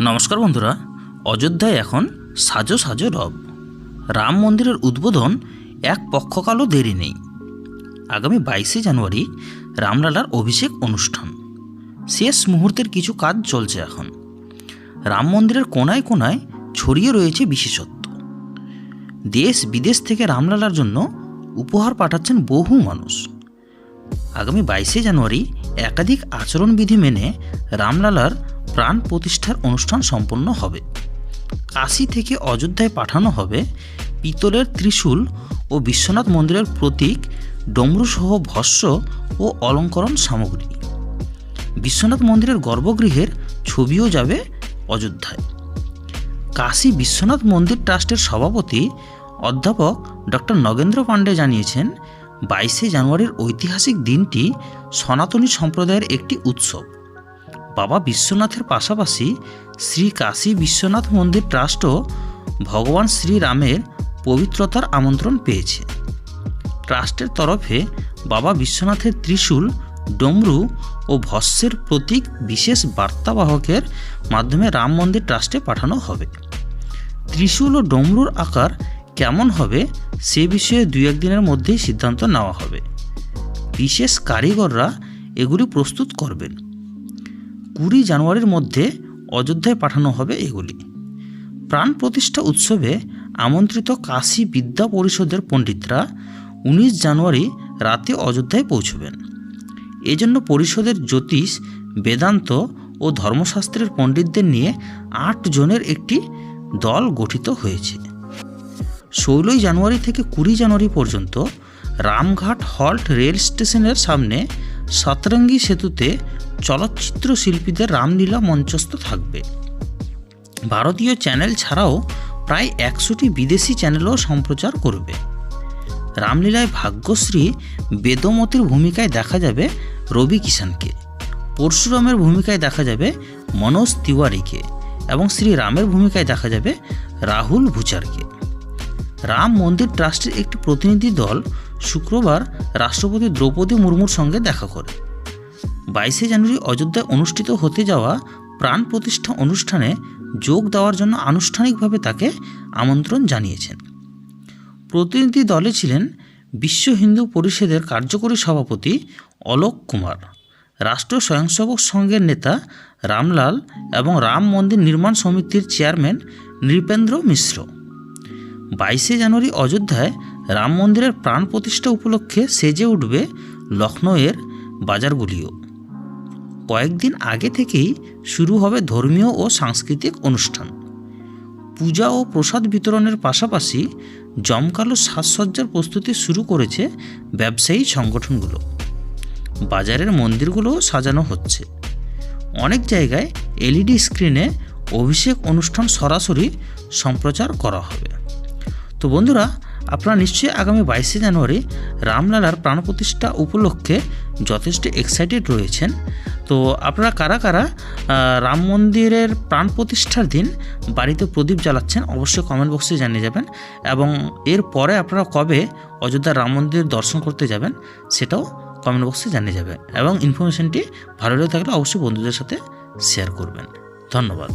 নমস্কার বন্ধুরা, অযোধ্যায় এখন সাজো সাজো রব। রাম মন্দিরের উদ্বোধন এক পক্ষকালও দেরি নেই। আগামী বাইশে জানুয়ারি রামলালার অভিষেক অনুষ্ঠান। শেষ মুহূর্তের কিছু কাজ চলছে এখন। রাম মন্দিরের কোনায় কোনায় ছড়িয়ে রয়েছে বিশেষত্ব। দেশ বিদেশ থেকে রামলালার জন্য উপহার পাঠাচ্ছেন বহু মানুষ। আগামী বাইশে জানুয়ারি একাধিক আচরণবিধি মেনে রামলালার প্রাণ প্রতিষ্ঠার অনুষ্ঠান সম্পন্ন হবে। কাশী থেকে অযোধ্যায় পাঠানো হবে পিতলের ত্রিশূল ও বিশ্বনাথ মন্দিরের প্রতীক, ডমরুসহ ভস্য ও অলঙ্করণ সামগ্রী। বিশ্বনাথ মন্দিরের গর্ভগৃহের ছবিও যাবে অযোধ্যায়। কাশী বিশ্বনাথ মন্দির ট্রাস্টের সভাপতি অধ্যাপক ডক্টর নগেন্দ্র পাণ্ডে জানিয়েছেন, বাইশে জানুয়ারির ঐতিহাসিক দিনটি সনাতনী সম্প্রদায়ের একটি উৎসব। বাবা বিশ্বনাথের পাশাপাশি শ্রী কাশী বিশ্বনাথ মন্দির ট্রাস্টও ভগবান শ্রীরামের পবিত্রতার আমন্ত্রণ পেয়েছে। ট্রাস্টের তরফে বাবা বিশ্বনাথের ত্রিশূল, ডমরু ও ভস্যের প্রতীক বিশেষ বার্তাবাহকের মাধ্যমে রাম মন্দির ট্রাস্টে পাঠানো হবে। ত্রিশূল ও ডমরুর আকার কেমন হবে সে বিষয়ে দুই একদিনের মধ্যেই সিদ্ধান্ত নেওয়া হবে। বিশেষ কারিগররা এগুলি প্রস্তুত করবেন। কুড়ি জানুয়ারির মধ্যে অযোধ্যায় পাঠানো হবে এগুলি। প্রাণ প্রতিষ্ঠা উৎসবে আমন্ত্রিত কাশী বিদ্যা পরিষদের পণ্ডিতরা উনিশ জানুয়ারি রাতে অযোধ্যায় পৌঁছবেন। এজন্য পরিষদের জ্যোতিষ, বেদান্ত ও ধর্মশাস্ত্রের পণ্ডিতদের নিয়ে আট জনের একটি দল গঠিত হয়েছে। ষোলোই জানুয়ারি থেকে কুড়ি জানুয়ারি পর্যন্ত রামঘাট হল্ট রেল স্টেশনের সামনে সতরঙ্গী সেতুতে চলচ্চিত্র শিল্পীদের রামলীলা মঞ্চস্থ থাকবে। ভারতীয় চ্যানেল ছাড়াও প্রায় একশোটি বিদেশি চ্যানেলও সম্প্রচার করবে। রামলীলায় ভাগ্যশ্রী বেদমতির ভূমিকায় দেখা যাবে রবি কিষানকে পরশুরামের ভূমিকায় দেখা যাবে মনোজ তিওয়ারিকে এবং শ্রী রামের ভূমিকায় দেখা যাবে রাহুল ভুচারকে। রাম মন্দির ট্রাস্টের একটি প্রতিনিধি দল শুক্রবার রাষ্ট্রপতি দ্রৌপদী মুর্মুর সঙ্গে দেখা করে। বাইশে জানুয়ারি অযোধ্যায় অনুষ্ঠিত হতে যাওয়া প্রাণ প্রতিষ্ঠা অনুষ্ঠানে যোগ দেওয়ার জন্য আনুষ্ঠানিকভাবে তাকে আমন্ত্রণ জানিয়েছেন। প্রতিনিধি দলে ছিলেন বিশ্ব হিন্দু পরিষদের কার্যকরী সভাপতি অলোক কুমার, রাষ্ট্র স্বয়ংসেবক সংঘের নেতা রামলাল এবং রাম মন্দির নির্মাণ সমিতির চেয়ারম্যান নৃপেন্দ্র মিশ্র। বাইশে জানুয়ারি অযোধ্যায় রাম মন্দিরের প্রাণ প্রতিষ্ঠা উপলক্ষে সেজে উঠবে লখনৌয়ের বাজারগুলিও। কয়েকদিন আগে থেকেই শুরু হবে ধর্মীয় ও সাংস্কৃতিক অনুষ্ঠান। পূজা ও প্রসাদ বিতরণের পাশাপাশি জমকালো সাজসজ্জার প্রস্তুতি শুরু করেছে ব্যবসায়ী সংগঠনগুলো। বাজারের মন্দিরগুলোও সাজানো হচ্ছে। অনেক জায়গায় এলইডি স্ক্রিনে অভিষেক অনুষ্ঠান সরাসরি সম্প্রচার করা হবে। তো বন্ধুরা, আপনারা নিশ্চয়ই আগামী বাইশে জানুয়ারি রামলালার প্রাণ প্রতিষ্ঠা উপলক্ষে যথেষ্ট এক্সাইটেড রয়েছেন। তো আপনারা কারা কারা রাম মন্দিরের প্রাণ প্রতিষ্ঠার দিন বাড়িতে প্রদীপ জ্বালাচ্ছেন অবশ্যই কমেন্ট বক্সে জানিয়ে যাবেন এবং এর পরে আপনারা কবে অযোধ্যার রাম মন্দির দর্শন করতে যাবেন সেটাও কমেন্ট বক্সে জানিয়ে যাবেন এবং ইনফরমেশনটি ভালো লেগে থাকলে অবশ্যই বন্ধুদের সাথে শেয়ার করবেন। ধন্যবাদ।